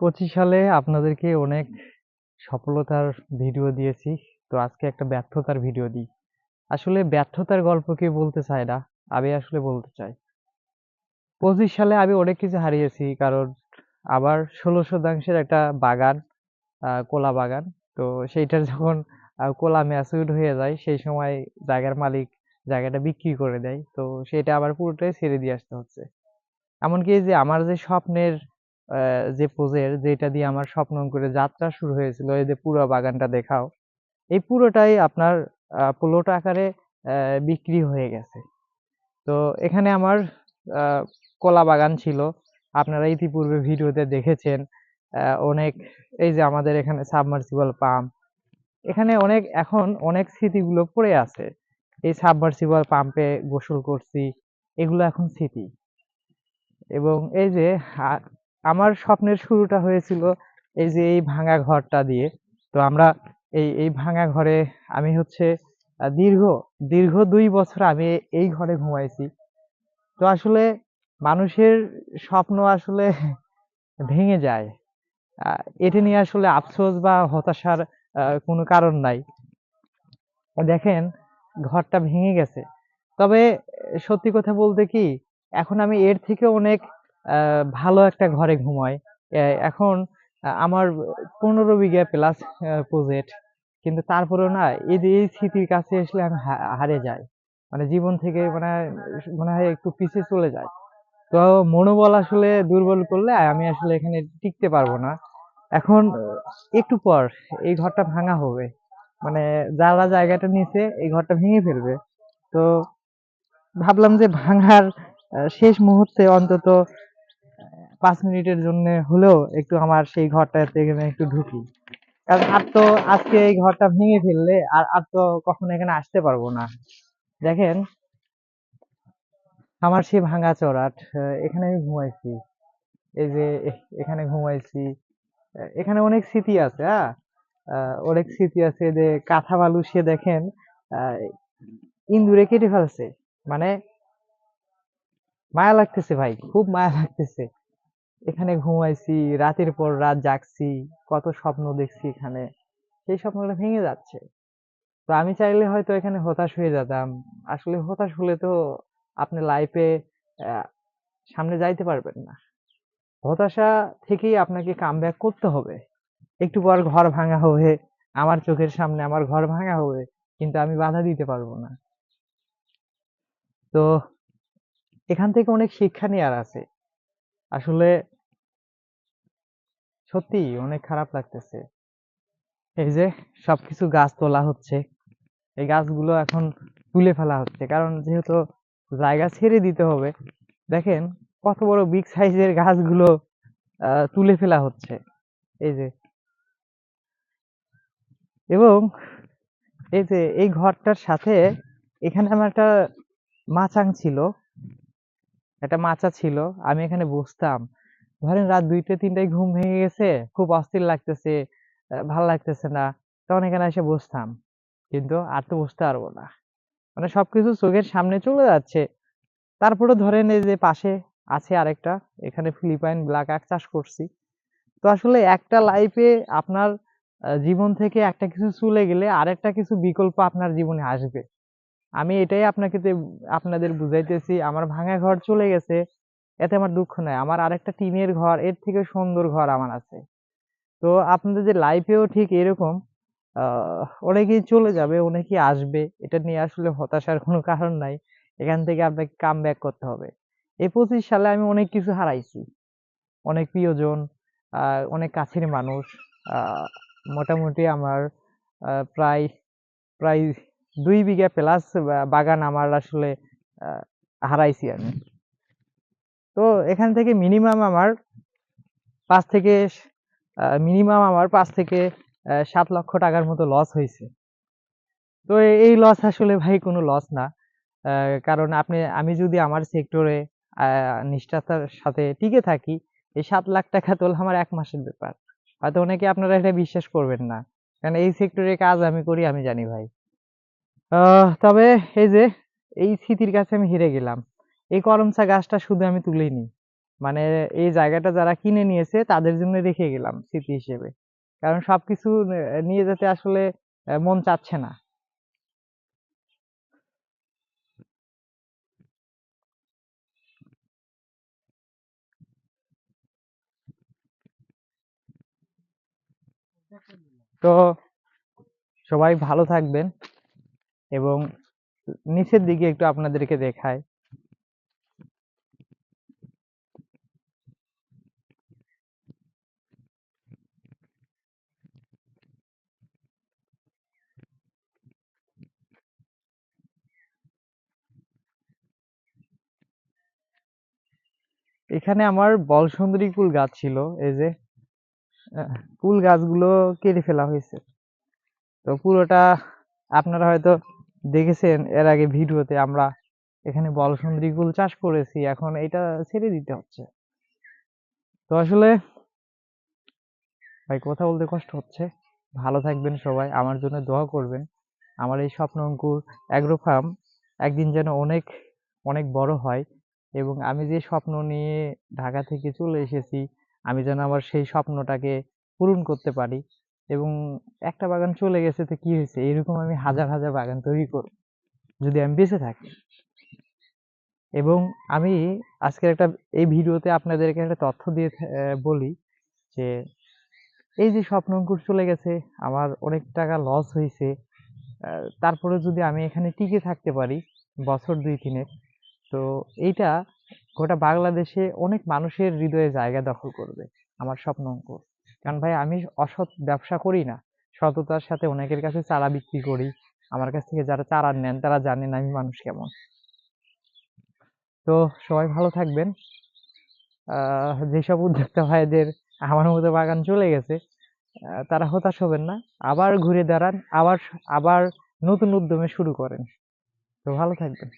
পঁচিশ সালে আপনাদেরকে অনেক সফলতার ভিডিও দিয়েছি। তো আজকে একটা ব্যর্থতার ভিডিও দিই। আসলে ব্যর্থতার গল্প কেউ বলতে চায় না, আমি আসলে বলতে চাই। পঁচিশ সালে আমি অনেক কিছু হারিয়েছি, কারণ আবার ষোলো শতাংশের একটা বাগান কলা বাগান। তো সেইটার যখন কলা ম্যাচিউর হয়ে যায়, সেই সময় জায়গার মালিক জায়গাটা বিক্রি করে দেয়। তো সেটা আবার পুরোটাই ছেড়ে দিয়ে আসতে হচ্ছে। এমনকি যে আমার যে স্বপ্নের যে প্রজেক্ট যেটা দিয়ে আমার স্বপ্ন করে যাত্রা শুরু হয়েছিল, এই যে পুরো বাগানটা দেখাও, এই পুরোটাই আপনার প্লট আকারে বিক্রি হয়ে গেছে। তো এখানে আমার কলা বাগান ছিল, আপনারা ইতিপূর্বে ভিডিওতে দেখেছেন অনেক, এই যে আমাদের এখানে সাবমার্সিবল পাম্প এখানে অনেক, এখন অনেক স্মৃতিগুলো পড়ে আছে। এই সাবমার্সিবল পাম্পে গোসল করছি, এগুলো এখন স্মৃতি। এবং এই যে আমার স্বপ্নের শুরুটা হয়েছিল এই যে এই ভাঙা ঘরটা দিয়ে। তো আমরা এই এই ভাঙা ঘরে আমি হচ্ছে দীর্ঘ দীর্ঘ দুই বছর আমি এই ঘরে ঘুমাইছি। তো আসলে মানুষের স্বপ্ন আসলে ভেঙে যায়। এটা নিয়ে আসলে আফসোস বা হতাশার কোনো কারণ নাই। দেখেন, ঘরটা ভেঙে গেছে। তবে সত্যি কথা বলতে কি, এখন আমি এর থেকে অনেক ভালো একটা ঘরে ঘুমাই। এখন আমার পনেরো বিঘা প্লাস প্রজেক্ট কিন্তু তারপরেও না এই যে এই স্মৃতির কাছে আসলে আমি হা- হারিয়ে যাই। মানে জীবন থেকে মানে মনে হয় একটু পিছিয়ে চলে যায় তো মনোবল আসলে দুর্বল করলে আমি আসলে এখানে টিকতে পারব না। এখন একটু পর এই ঘরটা ভাঙা হবে। মানে যারা জায়গাটা নিচে এই ঘরটা ভেঙে ফেলবে। তো ভাবলাম যে ভাঙার শেষ মুহূর্তে অন্তত পাঁচ মিনিটের জন্য হলেও একটু আমার সেই ঘরটাতে একটু ঢুকি। কারণ আর তো আজকে এই ঘরটা ভেঙে ফেললে আর আর তো কখনো এখানে আসতে পারব না। দেখেন, আমার সেই ভাঙা চড়াট এখানে আমি ঘুমাইছি। এই যে এখানে ঘুমাইছি। এখানে অনেক স্মৃতি আছে হ্যাঁ? অনেক স্মৃতি আছে যে কাঁথা বালু সে দেখেন ইন্দুরে কেটে ফেলছে। মানে মায়া লাগতেছে ভাই, খুব মায়া লাগতেছে। এখানে ঘুমাইছি, রাতের পর রাত জাগছি, কত স্বপ্ন দেখছি এখানে। সেই স্বপ্নগুলো ভেঙে যাচ্ছে। তো আমি চাইলে হয়তো এখানে হতাশ হয়ে যেতাম। আসলে হতাশ হলে তো আপনি লাইফে সামনে যাইতে পারবেন না। হতাশা থেকেই আপনাকে কামব্যাক করতে হবে। একটু পর ঘর ভাঙা হবে, আমার চোখের সামনে আমার ঘর ভাঙা হবে, কিন্তু আমি বাধা দিতে পারব না। তো এখান থেকে অনেক শিক্ষা নেওয়ার আছে। আসলে সত্যি অনেক খারাপ লাগতেছে। এই যে সবকিছু গাছ তোলা হচ্ছে, এই গাছগুলো এখন তুলে ফেলা হচ্ছে। কারণ যেহেতু জায়গা ছেড়ে দিতে হবে, দেখেন কত বড় বিগ সাইজের গাছগুলো তুলে ফেলা হচ্ছে। এই যে এবং এই যে এই ঘরটার সাথে এখানে আমার একটা মাচাং ছিল। একটা মাচা ছিল, আমি এখানে বসতাম। ধরেন রাত দুইটা, তিনটায় ঘুম ভেঙে গেছে, খুব অস্থির লাগতেছে ভালো লাগতেছে না, তখন এখানে এসে বসতাম। কিন্তু আর তো বসতে পারব না। মানে সবকিছু চোখের সামনে চলে যাচ্ছে। তারপরে ধরেন এই যে পাশে আছে আরেকটা, এখানে ফিলিপাইন ব্ল্যাক আক চাষ করছি। তো আসলে একটা লাইফে আপনার জীবন থেকে একটা কিছু চলে গেলে আরেকটা কিছু বিকল্প আপনার জীবনে আসবে। আমি এটাই আপনাকে তে- আপনাদের বুঝাইতেছি, আমার ভাঙা ঘর চলে গেছে, এতে আমার দুঃখ নাই। আমার আরেকটা টিনের ঘর, এর থেকে সুন্দর ঘর আমার আছে। তো আপনাদের যে লাইফেও ঠিক এরকম অনেকেই চলে যাবে অনেকেই আসবে, এটা নিয়ে আসলে হতাশার কোনো কারণ নাই। এখান থেকে আপনাকে কাম ব্যাক করতে হবে। এই পঁচিশ সালে আমি অনেক কিছু হারাইছি। অনেক প্রিয়জন অনেক কাছের মানুষ মোটামুটি আমার প্রায় প্রায় দুই বিঘা প্লাস বাগান আমার আসলে হারাইছি আমি। তো এখান থেকে মিনিমাম আমার পাঁচ থেকে মিনিমাম আমার পাঁচ থেকে সাত লক্ষ টাকার মতো লস হয়েছে। তো এই লস আসলে ভাই কোনো লস না। কারণ আপনি, আমি যদি আমার সেক্টরে নিষ্ঠাতার সাথে টিকে থাকি, এই সাত লাখ টাকা তোলা আমার এক মাসের ব্যাপার। হয়তো অনেকে আপনারা এটা বিশ্বাস করবেন না। কারণ এই সেক্টরে কাজ আমি করি, আমি জানি ভাই। তবে এই যে, এই স্মৃতির কাছে আমি হেরে গেলাম। এই করমচা গাছটা শুধু আমি তুলিনি মানে এই জায়গাটা যারা কিনে নিয়েছে, তাদের জন্য রেখে গেলাম স্মৃতি হিসেবে। কারণ সবকিছু নিয়ে যেতে আসলে মন চাচ্ছে না। তো সবাই ভালো থাকবেন। এবং নিচের দিকে একটু আপনাদেরকে দেখায়। এখানে আমার বলসুন্দরী কুল গাছ ছিল, এই যে কুল গাছগুলো কেটে ফেলা হয়েছে। তো পুরোটা আপনারা হয়তো দেখেছেন? এর আগে ভিডিওতে আমরা এখানে বলসুন্দরী কুল চাষ করেছি, এখন এটা ছেড়ে দিতে হচ্ছে। তো আসলে ভাই, কথা বলতে কষ্ট হচ্ছে। ভালো থাকবেন সবাই, আমার জন্য দোয়া করবেন। আমার এই স্বপ্ন অঙ্কুর অ্যাগ্রো ফার্ম একদিন যেন অনেক অনেক বড় হয় এবং আমি যে স্বপ্ন নিয়ে ঢাকা থেকে চলে এসেছি, আমি যেন আমার সেই স্বপ্নটাকে পূরণ করতে পারি। এবং একটা বাগান চলে গেছে তো কি হয়েছে? এরকম আমি হাজার হাজার বাগান তৈরি করব, যদি আমি বেঁচে থাকি। এবং আমি আজকের একটা, এই ভিডিওতে আপনাদেরকে একটা তথ্য দিয়ে বলি যে এই যে স্বপ্ন অঙ্কুর চলে গেছে, আমার অনেক টাকা লস হয়েছে তারপরে যদি আমি এখানে টিকে থাকতে পারি বছর দুই তিনেক তো এইটা গোটা বাংলাদেশে অনেক মানুষের হৃদয়ে জায়গা দখল করবে আমার স্বপ্ন অঙ্কুর। কারণ ভাই আমি অসৎ ব্যবসা করি না। সততার সাথে অনেকের কাছে চারা বিক্রি করি। আমার কাছ থেকে যারা চারা নেন, তারা জানেন আমি মানুষ কেমন। তো সবাই ভালো থাকবেন। যেসব উদ্যোক্তা ভাইদের আমার মতো বাগান চলে গেছে তারা হতাশ হবেন না। আবার ঘুরে দাঁড়ান, আবার আবার নতুন উদ্যমে শুরু করেন। তো ভালো থাকবেন।